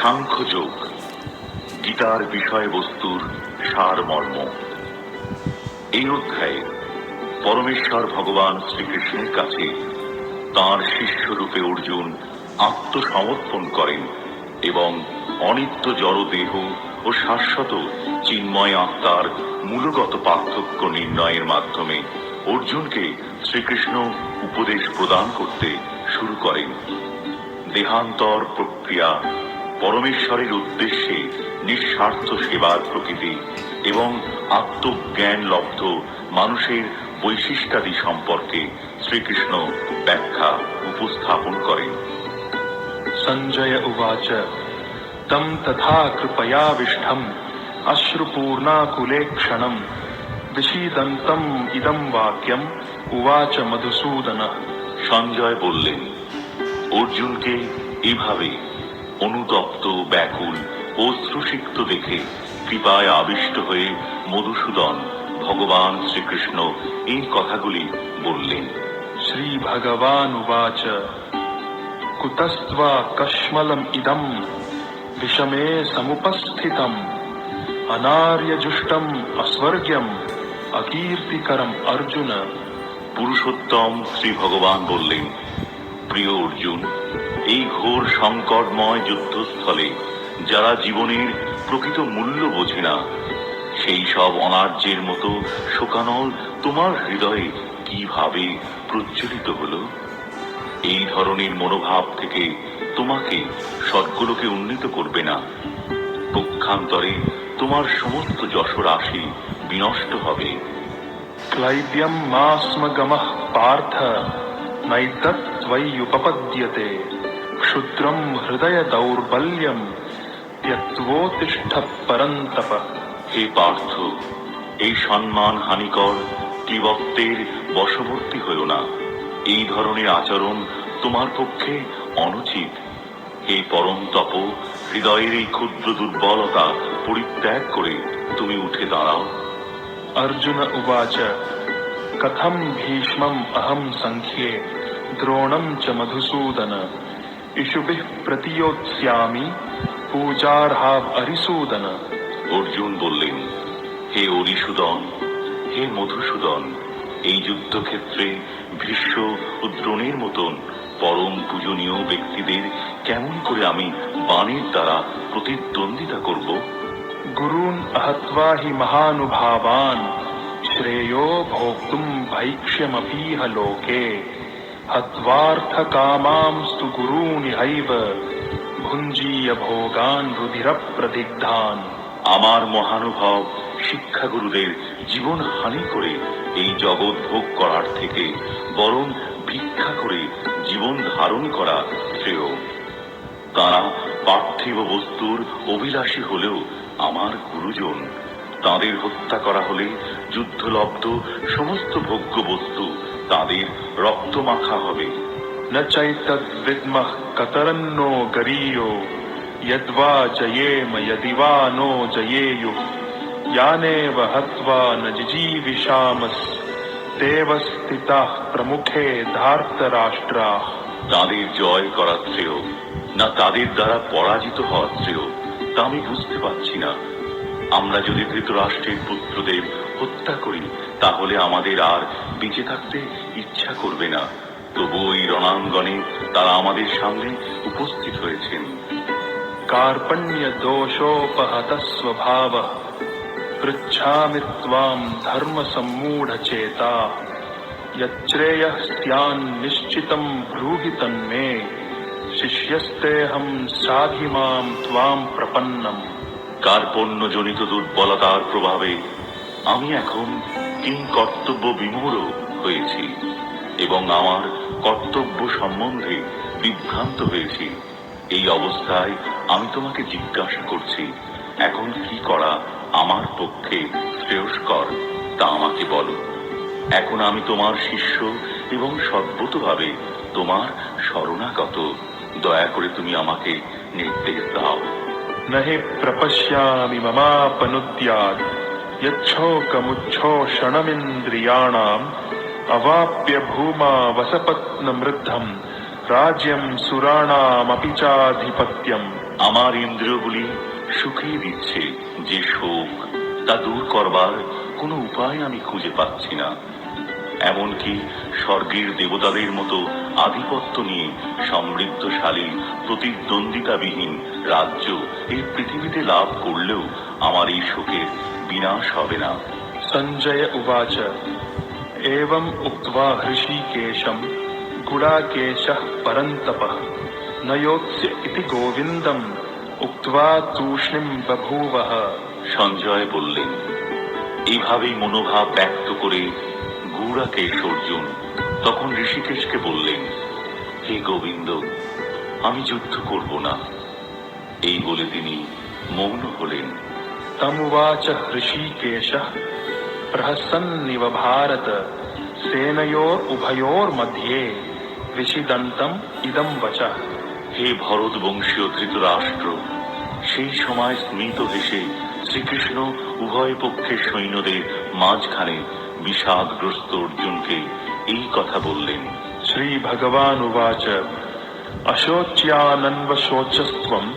সাংখ্যযোগ, গীতার বিষয়বস্তুর সারমর্ম। এই অধ্যায়ে পরমেশ্বর ভগবান শ্রীকৃষ্ণের কাছে তাঁর শিষ্যরূপে অর্জুন আত্মসমর্পণ করেন এবং অনিত্য জড়দেহ ও শাশ্বত চিন্ময় আত্মার মূলগত পার্থক্য নির্ণয়ের মাধ্যমে অর্জুনকে শ্রীকৃষ্ণ উপদেশ প্রদান করতে শুরু করেন। দেহান্তর প্রক্রিয়া পরমেশ্বরের উদ্দেশ্যে নিঃস্বার্থ সেবার প্রকৃতি এবং আত্মজ্ঞান লব্ধ মানুষের বৈশিষ্ট্যাদি সম্পর্কে শ্রীকৃষ্ণ ব্যাখ্যা উপস্থাপন করেন। সঞ্জয় উবাচ তম তথা কৃপয়াবিষ্ঠম অশ্রুপূর্ণাকুলে ক্ষণম বিষীদন্তম ইদম বাক্যম উবাচ মধুসূদন। সঞ্জয় বললেন অর্জুনকে এভাবে অনুতপ্ত ব্যাকুল অশ্রুসিক্ত দেখে কৃপায় আবিষ্ট হয়ে মধুসূদন ভগবান শ্রীকৃষ্ণ এই কথাগুলি বললেন। শ্রী ভগবান উবাচ কুতস্ত্বা কশ্মলম ইদম বিষমে সমুপস্থিতম অনার্যজুষ্টম অস্বর্গ্যম অকীর্তিকরম অর্জুন। পুরুষোত্তম শ্রী ভগবান বললেন প্রিয় অর্জুন এই ঘোর সংকটময় যুদ্ধস্থলে যারা জীবনের প্রকৃত মূল্য বোঝে না, সেই সব অনার্যের মতো শোকানল তোমার হৃদয়ে কীভাবে প্রজ্বলিত হলো? এই ধরনের মনোভাব থেকে তোমাকে সদ্গুলোকে উন্নীত করবে না। পক্ষান্তরে তোমার সমস্ত যশরাশি বিনষ্ট হবে। ক্লাইব্যম মাস্মগমঃ পার্থ पार्थ नैतत् त्वय्युपपद्यते क्षुद्रम् हृदय दौर्बल्यम् त्यक्त्वोत्तिष्ठ परन्तप হে পার্থ এই সম্মান হানিকর ক্লিবত্বের বশবর্তী হয়েও না এই ধরনের আচরণ তোমার পক্ষে অনুচিত হে পরম তপ হৃদয়ের এই ক্ষুদ্র দুর্বলতা পরিত্যাগ করে তুমি উঠে দাঁড়াও अर्जुन उवाच कथम् भीष्मम् अहम् सङ्ख्ये द्रोणम् च मधुसूदन ইসুবিহ প্রতিয়োৎস্যামি পূজার্হাব অরিসূদন অর্জুন বললেন হে অরিসূদন হে মধুসূদন এই যুদ্ধক্ষেত্রে ভীষ্ম ও দ্রোণের মতন পরম পূজনীয় ব্যক্তিদের কেমন করে আমি বাণীর দ্বারা প্রতিদ্বন্দ্বিতা করব গুরুন আহত্বা হি মহানুভাবান শ্রেয় ভোক্তুম ভৈক্ষ্যমপিহ লোকে हत्वार्थकामांस्तु गुरूनिहैव भुञ्जीय भोगान् रुधिरप्रदिग्धान् আমার মহানুভব শিক্ষাগুরুদের জীবন হানি করে এই জগৎ ভোগ করার থেকে বরং ভিক্ষা করে জীবন ধারণ করা শ্রেয় তারা পার্থিব বস্তুর অভিলাষী হলেও আমার গুরুজন তাদের হত্যা করা হলে যুদ্ধলব্ধ সমস্ত ভোগ্য বস্তু তাদের রক্তমাখা হবে न चैतद्विद्मः कतरन्नो गरीयो यद्वा जयेम यदि वा नो जयेयुः यानेव हत्वा न जिजीविषामस्तेव स्थिताः प्रमुखे धार्तराष्ट्राः তাদের জয় করা শ্রেয় না তাদের দ্বারা পরাজিত হওয়া শ্রেয় তা আমি বুঝতে পারছি না আমরা যদি ধৃতরাষ্ট্রের পুত্রদের হত্যা করি তাহলে আমাদের আর বেঁচে থাকতে ইচ্ছা করবে না তবু ওই রণাঙ্গনে তারা আমাদের সামনে উপস্থিত হয়েছেন कार्पण्यदोषोपहतः स्वभावः पृच्छामि त्वाम् धर्मसम्मूढचेता यच्छ्रेयः स्यान्निश्चितम् ब्रूहि तन्मे शिष्यस्तेऽहम् साधि माम् त्वाम् प्रपन्नम् কার্পণ্যজনিত দুর্বলতার প্রভাবে আমি এখন কিং কর্তব্য বিমূঢ় হয়েছি এবং আমার কর্তব্য সম্বন্ধে বিভ্রান্ত হয়েছি। এই অবস্থায় আমি তোমাকে জিজ্ঞাসা করছি, এখন কি করা আমার পক্ষে শ্রেয়স্কর? তা আমাকে বলো। এখন আমি তোমার শিষ্য এবং সদ্ভূতভাবে তোমার শরণাগত। দয়া করে তুমি আমাকে নির্দেশ দাও। নহে প্রপশ্যামি মমাপনুত্যাগ। यच्छोकमुच्छोषणमिन्द्रियाणाम् अवाप्य भूमा वसपत्नमृद्धम् राज्यं सुराणामपि चाधिपत्यम् আমার ইন্দ্রিয়গুলি সুখেই দিচ্ছে যে শোক তা দূর করবার কোনো উপায় আমি খুঁজে পাচ্ছি না এমনকি স্বর্গের দেবতাদের মতো আধিপত্য নিয়ে সমৃদ্ধশালী প্রতিদ্বন্দ্বিতাবিহীন রাজ্য এই পৃথিবীতে লাভ করলেও আমার এই শোকের বিনাশ হবে না সঞ্জয় উবাচ এবং উক্তা হৃষিকেশম গুড়াকেশ পরন্তপ নয়োৎস্য ইতি গোবিন্দম উক্তা তূষ্ণিম বভূব সঞ্জয় বললেন এইভাবেই মনোভাব ব্যক্ত করে গুড়াকেশ অর্জুন তখন ঋষিকেশকে বললেন হে গোবিন্দ আমি যুদ্ধ করব না। এই বলে তিনি মৌন হলেন। तमुवाच हृषीकेशः प्रहसन्निव भारत सेनयोरुभयोर्मध्ये विषिदन्तम् इदम् वचः হে ভরত বংশীয় ধৃতরাষ্ট্র সেই সময় স্মিত হেসে শ্রীকৃষ্ণ উভয় পক্ষের সৈন্যদের মাঝখানে বিষাদগ্রস্ত অর্জুনকে এই কথা বললেন श्रीभगवानुवाच अशोच्यानन्वशोचस्त्वम्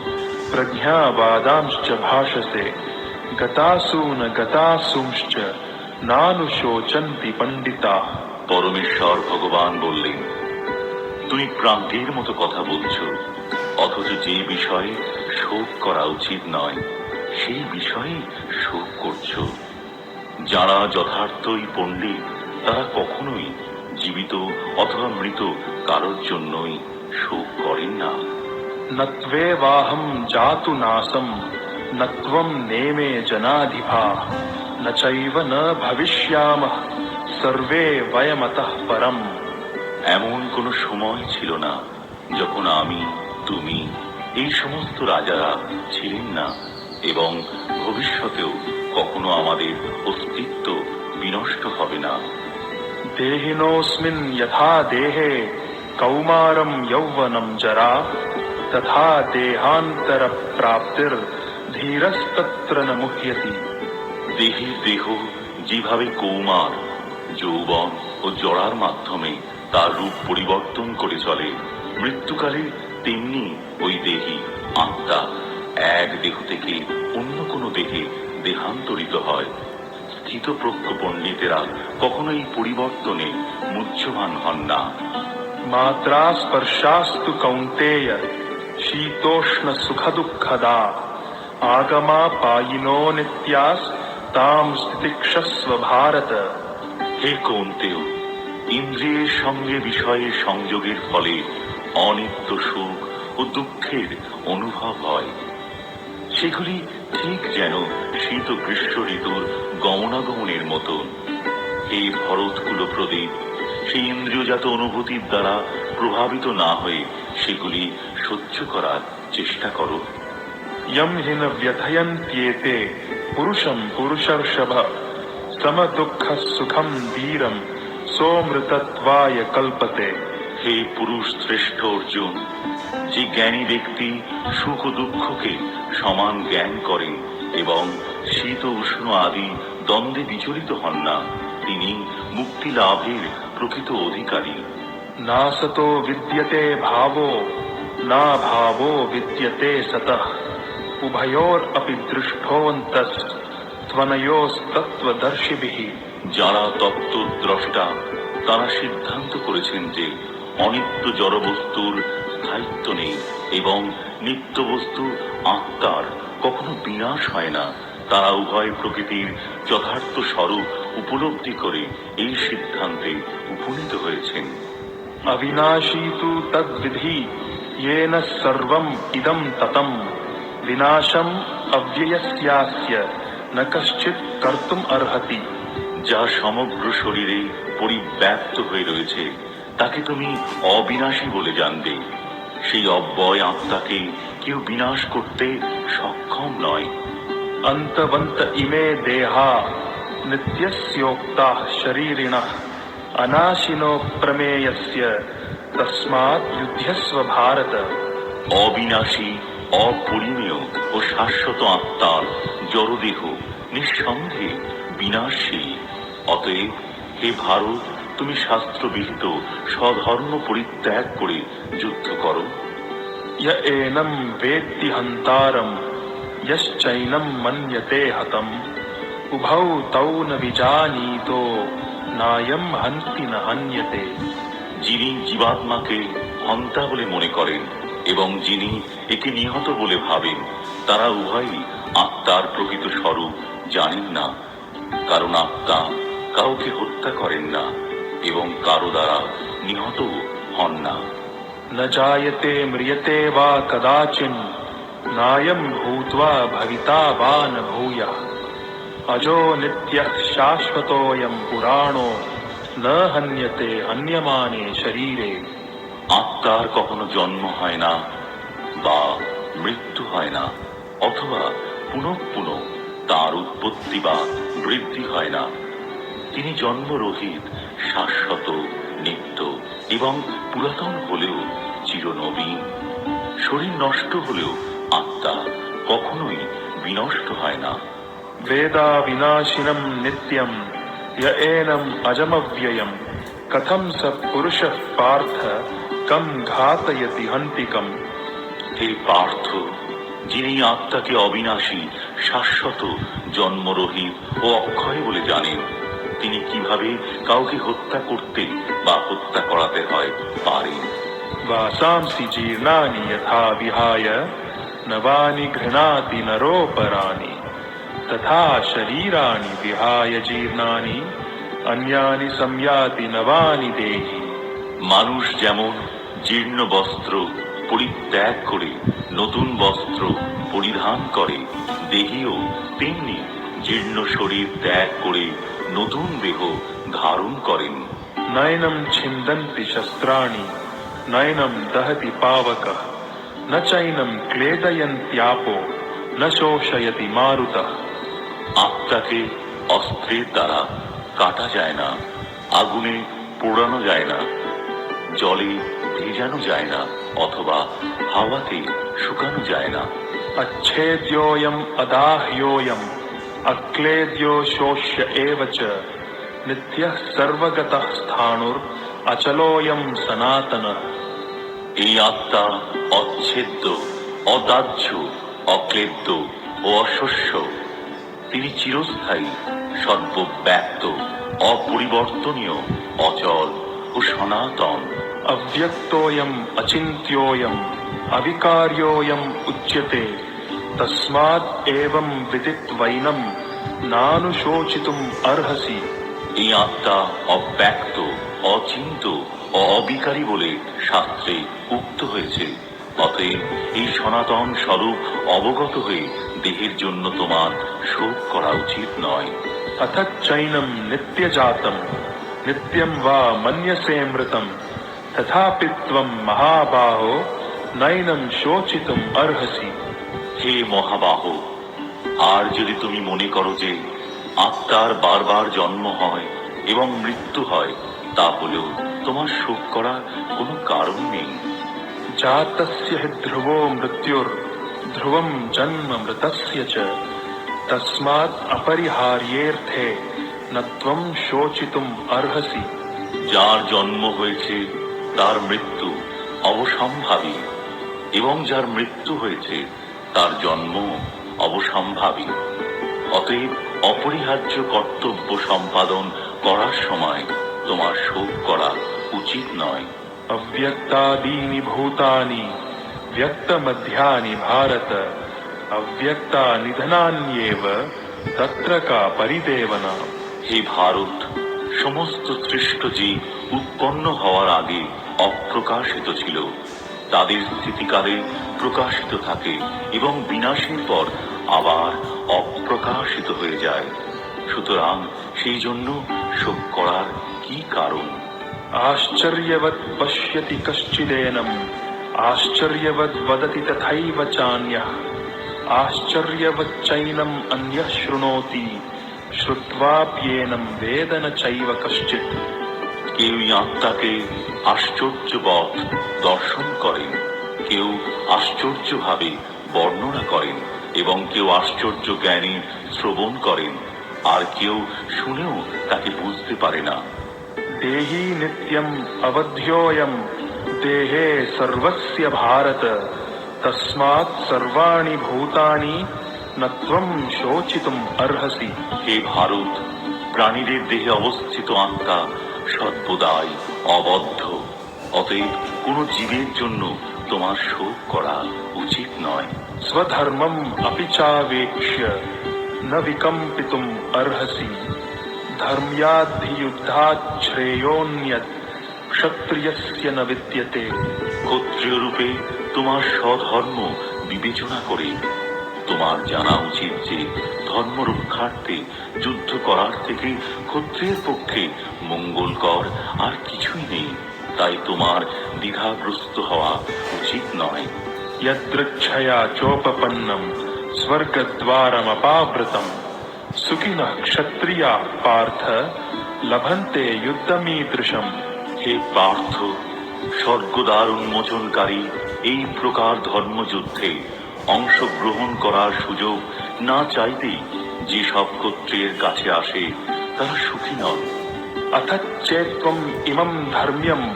प्रज्ञावादांश्च भाषसे গতাসূন গতাসুংশ্চ নানুশোচন্তি পণ্ডিতা পরমেশ্বর ভগবান বললেন তুমি প্রান্তির মতো কথা বলছ অথচ যে বিষয়ে শোক করা উচিত নয় সেই বিষয়ে শোক করছ। যারা যথার্থই পণ্ডিত তারা কখনোই জীবিত অথবা মৃত কারোর জন্যই শোক করেন না। নত্বেবাহম জাতু নাসম নম নেমে জনাধিপা ন ন ভবিষ্যাম সর্বে বয়মত পরম এমন কোনো সময় ছিল না যখন আমি তুমি এই সমস্ত রাজারা ছিলেন না এবং ভবিষ্যতেও কখনো আমাদের অস্তিত্ব বিনষ্ট হবে না। দেহিনোস্মিন যথা দেহে কৌমারম যৌবনম জরা তথা দেহান্তর প্রাপ্তির ধীরস্তত্র নমুহ্যতি মুহ্যতি দেহ যেভাবে কৌমার যৌবন ও জড়ার মাধ্যমে তার রূপ পরিবর্তন করে চলে মৃত্যুকালে তেমনি ওই দেহি আত্মা এক দেহ থেকে অন্য কোনো দেহে দেহান্তরিত হয়। স্থিত প্রজ্ঞ পণ্ডিতেরা কখনো এই পরিবর্তনে মুচ্ছমান হন না। মাত্রা স্পর্শাস্তু কৌন্তেয় শীতোষ্ণ সুখ দুঃখদা आगमा पायिनो नित्यास्ताम् स्थितिक्षस्व भारत হে কৌন্তেয় ইন্দ্রিয়ের সঙ্গে বিষয়ের সংযোগের ফলে অনিত্য সুখ ও দুঃখের অনুভব হয় সেগুলি ঠিক যেন শীত ও গ্রীষ্ম ঋতুর গমনাগমনের মতো হে ভরতকুল প্রদীপ সেই ইন্দ্রিয়জাত অনুভূতির দ্বারা প্রভাবিত না হয়ে সেগুলি সহ্য করার চেষ্টা করো यम् हि न व्यथयन्त्येते पुरुषम् पुरुषर्षभ समदुःखसुखम् धीरम् सोऽमृतत्वाय कल्पते হে পুরুষ শ্রেষ্ঠ অর্জুন যে জ্ঞানী ব্যক্তি সুখ ও দুঃখকে সমান জ্ঞান করেন এবং শীত ও উষ্ণ আদি দ্বন্দ্বে বিচলিত হন না তিনি মুক্তি লাভের প্রকৃত অধিকারী नासतो विद्यते भावो नाभावो विद्यते উভয়োরপি দৃষ্টন্তস ত্বনয়োস্তত্ত্বদর্শিবিহি যারা তত্ত্ব দ্রষ্টা তারা সিদ্ধান্ত করেছেন যে অনিত্য জড়বস্তুর স্থায়িত্ব নেই এবং নিত্য বস্তু আত্মার কখনো বিনাশ হয় না। তারা উভয় প্রকৃতির যথার্থ স্বরূপ উপলব্ধি করে এই সিদ্ধান্তে উপনীত হয়েছেন। অবিনাশী তু তদ্বিধি সর্বম ইদম ততম। विनाशम् अव्ययस्यास्य न कश्चित् कर्तुम् अर्हति যা সমগ্র শরীরে পরিব্যাপ্ত হয়ে রয়েছে তাকে তুমি অবিনাশী বলে জানবে সেই অব্যয় আত্মাকে কেউ বিনাশ করতে সক্ষম নয় अन्तवन्त इमे देहा नित्यस्योक्ताः शरीरिणः अनाशिनो प्रमेयस्य तस्मात् युध्यस्व भारत অবিনাশী অপরিমেয় ও শাশ্বত আত্মার জড়দেহ নিঃসন্দেহে বিনাশী অতএব হে ভারত তুমি শাস্ত্রবিহিত স্বধর্ম পরিত্যাগ করে যুদ্ধ করো य एनं वेत्ति हन्तारम् यश्चैनं मन्यते हतम् उभौ तौ न विजानीतो नायं हन्ति न हन्यते যিনি জীবাত্মাকে হন্তা বলে মনে করেন এবং যিনি একে নিহত বলে ভাবেন তারা উভয়ই আত্মার প্রকৃত স্বরূপ জানেন না কারণ আত্মা কাউকে হত্যা করেন না এবং কারো দ্বারা নিহত হন না न जायते म्रियते वा कदाचिन् नायं भूत्वा भविता वा न भूयः अजो नित्यः शाश्वतोऽयं पुराणो न हन्यते हन्यमाने शरीरे আত্মার কখনো জন্ম হয় না বা মৃত্যু হয় না অথবা পুনঃ পুনঃ তার উৎপত্তি বা বৃদ্ধি হয় না তিনি জন্মরহিত শাশ্বত নিত্য এবং পুরাতন হলেও চিরনবীন শরীর নষ্ট হলেও আত্মা কখনোই বিনষ্ট হয় না वेदा विनाशिनं नित्यं य एनम् अजमव्ययम् कथं स पुरुषः पार्थ তম ঘাতয়তি হন্তিকম হে পার্থ যিনি আত্মাকে অবিনাশী শাশ্বত জন্মরহিত ও অক্ষয় বলে জানেন তিনি কীভাবে কাউকে হত্যা করতে বা হত্যা করাতে হয় পারেন। বাসাংসি জীর্ণানি যথা বিহায় নবানি ঘৃণাতি নরোপরাণি তথা শরীরাণি বিহায় জীর্ণানি অন্যানি সম্যাতি নবানি দেহি মানুষ যেমন জীর্ণ বস্ত্র পরিত্যাগ করে নতুন বস্ত্র পরিধান করে। দেহীও তেমনি জীর্ণ শরীর ত্যাগ করে নতুন দেহ ধারণ করেন। নয়নম ছিন্দন্তি শস্ত্রাণি নয়নম দহতি পাবক। ন চৈনম ক্লেদয়ন্ত্যাপো ন শোষয়তি মারুত। আত্মাকে অস্ত্রের দ্বারা কাটা যায় না আগুনে পোড়ানো যায় না। জলে ভেজানো যায় না অথবা হাওয়াতে শুকানো যায় না अच्छेद्योऽयम् अदाह्योऽयम् अक्लेद्यो शोष्य एव च नित्यः सर्वगतः स्थाणुर् अचलोऽयं सनातनः এই আত্মা অচ্ছেদ্য অদাহ্য অক্লেদ্য ও অশস্য তিনি চিরস্থায়ী সর্বব্যাপ্ত অপরিবর্তনীয় অচল ও সনাতন অব্যক্তোয়ম অচিন্ত্যোয়ম অবিকার্যোয়ম উচ্যতে তসমাৎ এবং বিদিত্বৈনম নানুশোচিতুম অর্হসি এই আত্মা অব্যক্ত অচিন্ত ও অবিকারী বলে শাস্ত্রে উক্ত হয়েছে। অতএব এই সনাতন স্বরূপ অবগত হয়ে দেহের জন্য তোমার শোক করা উচিত নয়। অথচ চৈনম নিত্যজাতম নিত্যম বা মন্যসে মৃতম তথাপিত্বম মহাবাহ নয়নম শোচিতম অর্হসি হে মহাবাহ আর যদি তুমি মনে করো যে আত্মার বারবার জন্ম হয় এবং মৃত্যু হয় তা হলেও তোমার শোক করার কোনো কারণ নেই। জাতস্য ধ্রুব মৃত্যুর ধ্রুবম জন্ম মৃতস্য চ। তস্মাৎ অপরিহার্যের্থে নত্বম শোচিতুম অর্হসি। যার জন্ম হয়েছে তার মৃত্যু অবসম্ভাবী এবং যার মৃত্যু হয়েছে তার জন্ম অবসম্ভাবী। অতএব অপরিহার্য কর্তব্য সম্পাদন করার সময় তোমার শোক করা উচিত নয়। অব্যক্তাদীনি ভূতানি ব্যক্তমধ্যানি ভারত অব্যক্তা নিধনান্যেব তত্র পরিদেবনা। হে ভারত সমস্ত সৃষ্ট জীব উৎপন্ন হওয়ার আগে অপ্রকাশিত ছিল। তাদের স্থিতিকালে প্রকাশিত থাকে এবং বিনাশের পর আবার অপ্রকাশিত হয়ে যায়। সুতরাং সেই জন্য শোক করার কি কারণ? আশ্চর্যবৎ পশ্যতি কশ্চিদেনম, আশ্চর্যবৎ বদতি তথৈব চান্যঃ আশ্চর্যবচ্চৈনম অন্য শৃণোতি। শ্রুত্বাপ্যেনম বেদন চৈব কশ্চিত কেউই আত্মাকে পথ দর্শন করেন কেউ আশ্চর্যভাবে বর্ণনা করেন এবং কেউ আশ্চর্য জ্ঞানী শ্রবণ করেন আর কেউ শুনেও তাকে বুঝতে পারে না। দেহি নিত্যম অবধ্যয়ম দেহে সর্বস্য ভারত তস্মাৎ সর্বাণি ভূতানি নত্বম শোচিতম অর্হসি। হে ভারত প্রাণীদের দেহে অবস্থিত আত্মা সর্বদাই অবদ্ধ। অতএব কোন জীবের জন্য তোমার শোক করা উচিত নয়। স্বধর্মম অপিচাবেক্ষ্য ন বিকম্পিতম অর্হসি। ধর্ম্যাধিযুদ্ধাচ্ছ্রেয়োন্যত ক্ষত্রিয়স্য ন বিদ্যতে। ক্ষত্রিয় রূপে তোমার সধর্ম বিবেচনা করে তোমার জানা উচিত যে ধর্ম রক্ষার্থে যুদ্ধ করার থেকে ক্ষত্রিয়ের পক্ষে মঙ্গলকর আর কিছুই নেই তাই তোমার দ্বিধাগ্রস্ত হওয়া উচিত নয় यदृच्छया चोपपन्नम् स्वर्गद्वारमपावृतम् सुखिनः क्षत्रिया पार्थ लभन्ते युद्धमीदृशम् হে পার্থ স্বর্গদ্বার উন্মোচনকারী এই প্রকার ধর্মযুদ্ধে অংশগ্রহণ করার সুযোগ না চাইতেই যেসব গোত্রের কাছে আসে, তারা সুখী নন। অর্থাৎ ইমম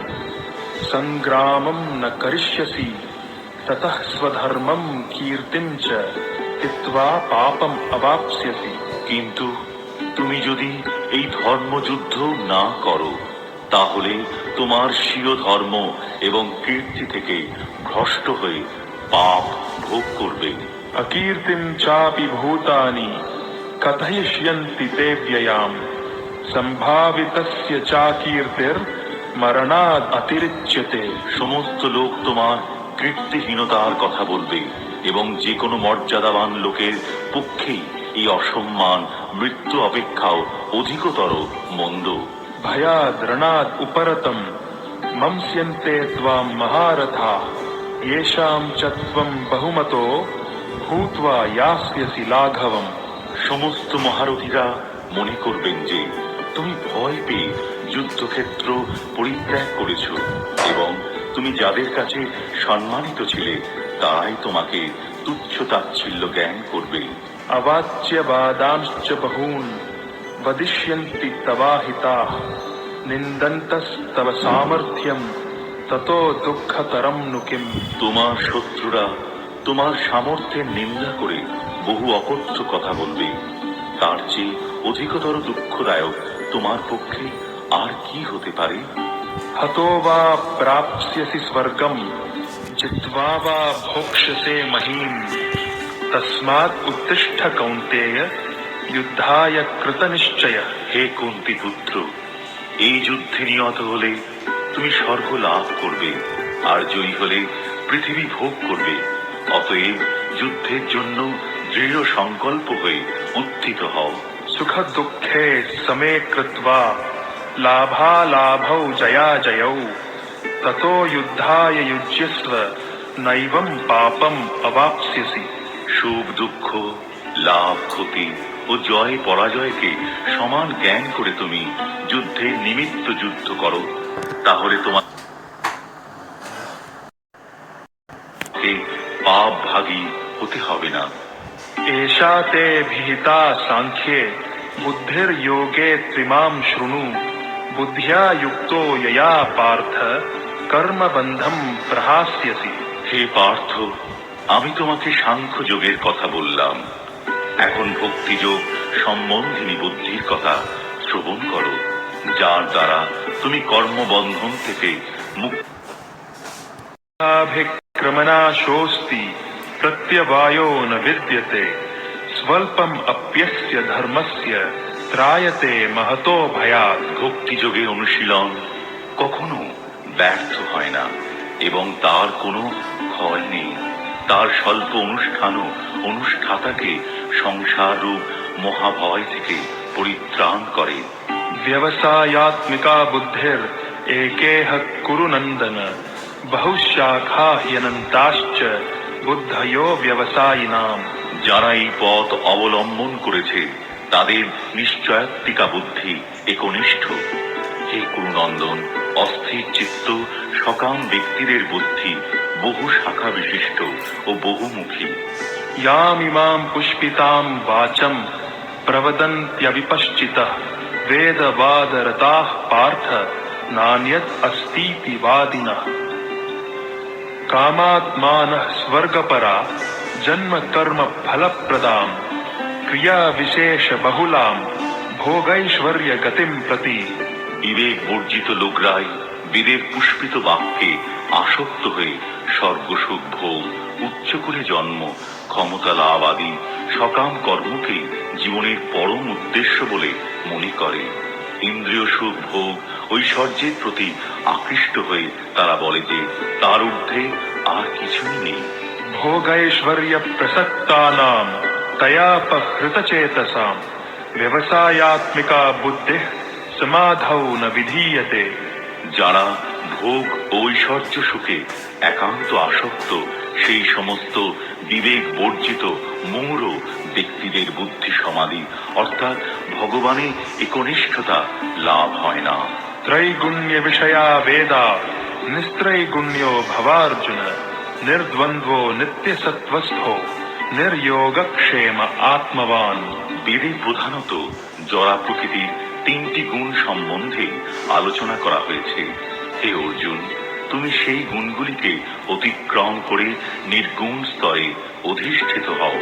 সংগ্রামম করিষ্যসি, ততঃ স্বধর্মম কীর্তিম চ পাপম অবাপস্যসি। কিন্তু তুমি যদি এই ধর্মযুদ্ধ না করো, তাহলে তোমার স্বীয় ধর্ম এবং কীর্তি থেকে ভ্রষ্ট হয়ে পাপ ভোগ করবে। অকীর্তিম চাপি ভূতানি কথয়িষ্যন্তি তে ব্যয়াম সম্ভাবিতস্য চাকীর্তির মরণাদ অতিরিচ্যতে। সমস্ত লোক তোমার কীর্তিহীনতার কথা বলবে এবং যে কোনো মর্যাদাবান লোকের পক্ষেই এই অসম্মান মৃত্যু অপেক্ষাও অধিকতর মন্দ। ভয়াদ্রণাদ উপরতম মমস্যন্তে ত্বাম মহারথা। এষাম চত্বম বহুমত বহুমতো ভূত্বা ইয়াস্যসি লাঘবম সমস্ত মহারথীরা মনে করবেন যে তুমি ভয় পেয়ে যুদ্ধক্ষেত্র পরিত্যাগ করেছ এবং তুমি যাদের কাছে সম্মানিত ছিলে তারাই তোমাকে তুচ্ছ তাচ্ছিল্য জ্ঞান করবে। অবাচ্য বাদাংশ্চ বহুন, বদিষ্যন্তি তবাহিতা, নিন্দন্তস্তব সামর্থ্যম। তত দুঃখতরম নুকিম। তোমার শত্রুরা তোমার সামর্থ্যের নিন্দা করে বহু অকথ্য কথা বলবে। তার চেয়ে অধিকতর দুঃখদায়ক তোমার পক্ষে আর কি হতে পারে? হতো বা প্রাপ্স্যসি স্বর্গম জিত্বা বা ভোক্ষসে মহিম। তসমাৎ উত্তিষ্ঠ কৌন্তেয় যুদ্ধায় কৃতনিশ্চয়। হে কুন্তি পুত্র এই যুদ্ধে নিহত হলে তুমি স্বর্গ লাভ করবে আর জয়ী হলে পৃথিবী ভোগ করবে। অতএব যুদ্ধের জন্য দৃঢ় সংকল্প হয়ে উত্থিত হও। সুখ দুঃখে সমে কৃত্বা লাভা লাভ জয়া জয়ৌ। তত যুদ্ধায় যুজ্যস্ব নৈবম পাপম অবাপসি শুভ দুঃখ লাভ ক্ষতি ও জয় পরাজয়কে সমান জ্ঞান করে তুমি যুদ্ধে নিমিত্ত যুদ্ধ করো তাহলে তোমার পাপ ভাগী হতে হবে না। এশাতে ভিহিতা সাংখ্যে বুদ্ধের যোগে ত্রিমাম শুনু বুদ্ধিয়া যুক্ত ইয়া পার্থ কর্মবন্ধম প্রহাস্যসি। হে পার্থ আমি তোমাকে সাংখ্য যোগের কথা বললাম। এখন ভক্তিযোগ সম্বন্ধিনী বুদ্ধির কথা শ্রবণ করো, যার দ্বারা তুমি কর্মবন্ধন থেকে মুক্তি প্রত্যবায়ো ন বিদ্যতে, স্বল্পম অপ্যস্য ধর্মস্য ত্রায়তে মহতো ভয়াত ভক্তিযোগে অনুশীলন কখনো ব্যর্থ হয় না, এবং তার কোনো ক্ষয় নেই। তার স্বল্প অনুষ্ঠান অনুষ্ঠাতাকে সংসার রূপ মহাভয় থেকে পরিত্রাণ করে। ব্যবসায়াত্মিকা বুদ্ধের একেহ কুরুনন্দন বহুশাখা হ্যনন্তাশ্চ বুদ্ধয় ব্যবসায়ী নাম যারা এই পথ অবলম্বন করেছে তাদের নিশ্চয়াত্মিকা বুদ্ধি একনিষ্ঠ। সেই কুরুনন্দন অস্থির চিত্ত, সকাম ব্যক্তিদের বুদ্ধি, বহু শাখা বিশিষ্ট ও বহুমুখী। ইয়ামিমাম পুষ্পিতাম বাচম প্রবদন্ত্যবিপশ্চিত বেদবাদরতাহ পার্থ নান্যত অস্তীতি বাদিন। কামাত্মান স্বর্গপরা, জন্ম কর্ম ফলপ্রদাম, ক্রিয়া বিশেষ বহুলাম, ভোগৈশ্বর্য গতিম প্রতি। বিবেক বর্জিত লোকরাই বেদের পুষ্পিত বাক্যে আসক্ত হয়ে স্বর্গসুখ ভোগ করে জন্ম, ক্ষমতা লাভ আদি সকাম কর্মকে জীবনের পরম উদ্দেশ্য বলে মনে করে। ইন্দ্রিয় সুখ ভোগ ঐশ্বর্যের প্রতি আকৃষ্ট হয়ে তারা বলে যে, তার ঊর্ধ্বে আর কিছুই নেই। ভোগৈশ্বর্য প্রসক্তানাম তয়াপহৃতচেতসাম ব্যবসায়াত্মিকা বুদ্ধি সমাধাও না বিধীয়তে। যারা ভোগ ঐশ্বর্য সুখে একান্ত আসক্ত, সেই সমস্ত বিবেক বর্জিত মূঢ় ব্যক্তিদের বুদ্ধি সমাধি, অর্থাৎ ভগবানে একনিষ্ঠতা লাভ হয় না। ত্রৈগুণ্য বিষয়া বেদা, নিস্ত্রৈগুণ্য ভবার্জুন, নির্দ্বন্দ্ব নিত্য সত্ত্বস্থ নির্যোগক্ষেম আত্মবান। বেদে প্রধানত জরা প্রকৃতির তিনটি গুণ সম্বন্ধে আলোচনা করা হয়েছে। হে অর্জুন, তুমি সেই গুণগুলিকে অতিক্রম করে নির্গুণ স্তরে অধিষ্ঠিত হও।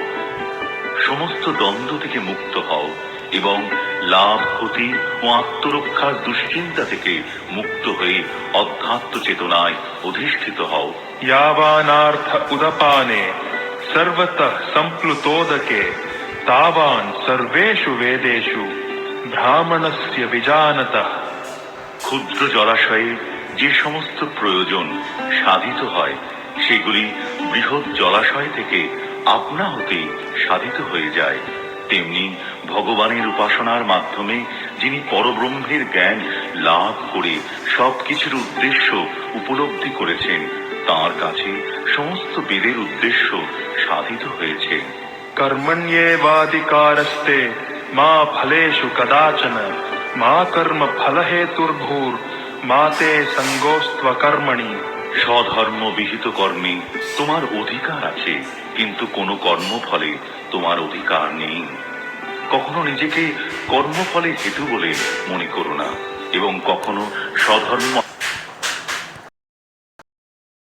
সমস্ত দ্বন্দ্ব থেকে মুক্ত হও এবং লাভ, ক্ষতি ও আত্মরক্ষার দুশ্চিন্তা থেকে মুক্ত হয়ে অধ্যাত্ম চেতনায় অধিষ্ঠিত হও। ইয়াবানার্থ উদপানে সর্বত সম্প্লুতোদকে, তাবান সর্বেষু বেদেশু ভ্রামণস্য বিজানতা। ক্ষুদ্র জলাশয়ে যে সমস্ত প্রয়োজন সাধিত হয়, সেগুলি বৃহৎ জলাশয় থেকে আপনা হতে সাধিত হয়ে যায়। তেমনি ভগবানের উপাসনার মাধ্যমে যিনি পরব্রহ্মের জ্ঞান লাভ করে সবকিছুর উদ্দেশ্য উপলব্ধি করেছেন, তার কাছে সমস্ত বেদের উদ্দেশ্য সাধিত হয়েছে। কর্মণ্যেবাধিকারস্তে মা ফলেশু কদাচন, মা কর্ম ফলহেতুর্ভূর, মা তে সঙ্গোস্ত্ব কর্মণি স্বধর্ম বিহিত কর্মে তোমার অধিকার আছে, কিন্তু কোনো কর্মফলে তোমার অধিকার নেই। কখনো নিজেকে কর্মফলে হেতু বলে মনে করো না, এবং কখনো স্বধর্ম